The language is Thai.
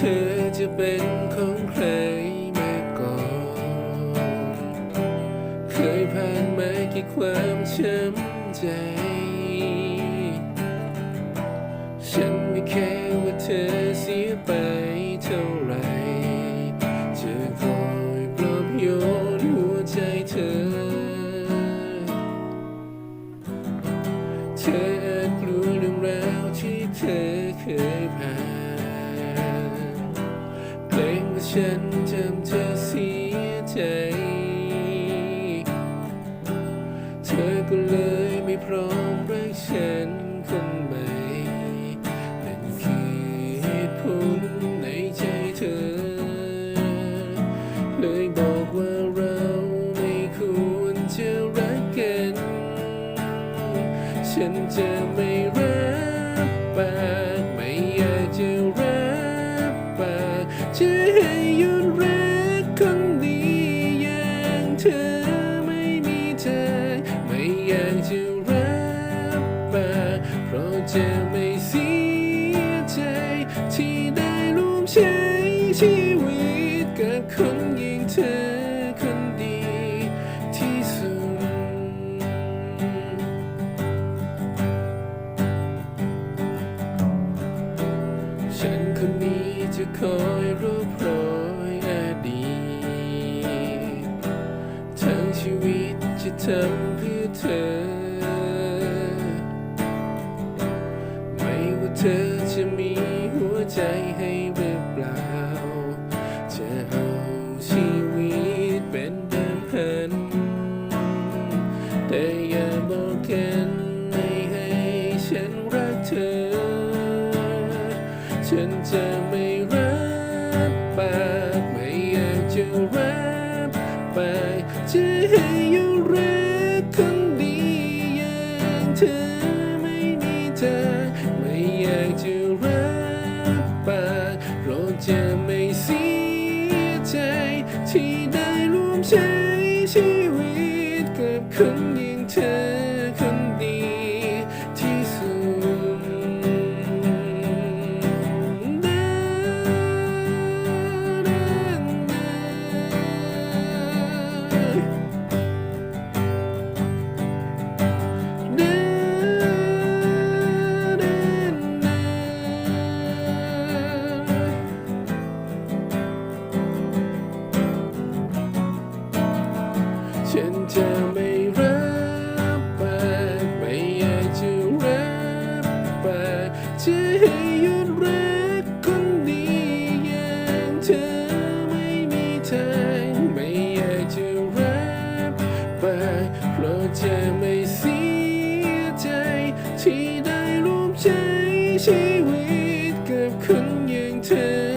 เธอจะเป็นของใครมาก่อน เคยผ่านมากี่ความช้ำใจ ฉันไม่แค่ว่าเธอเสียไปเท่าไรจะคอยปลอบโยนหัวใจเธอ เธออาจรู้เรื่องราวที่เธอเคยผ่าน ฉันจำเธอเสียใจ เธอก็เลยไม่พร้อมรักฉันคนใหม่นั่นคือเหตุผลในใจเธอ เลยบอกว่าเราไม่ควรจะรักกัน ฉันจะไม่รับปากไม่อยากจะรับปากจะให้ อย่างเธอไม่มีทางไม่อยากจะรับปาเพราะจะไม่เสียใจที่ได้ร่วมใช้ชีวิตกับคนอย่างเธอคนดีที่สุด ฉันคนนี้จะคอยรูปรอ ชีวิตจะทำเพื่อเธอ ไม่ว่าเธอจะมีหัวใจให้หรือเปล่า คนอย่งเธอ to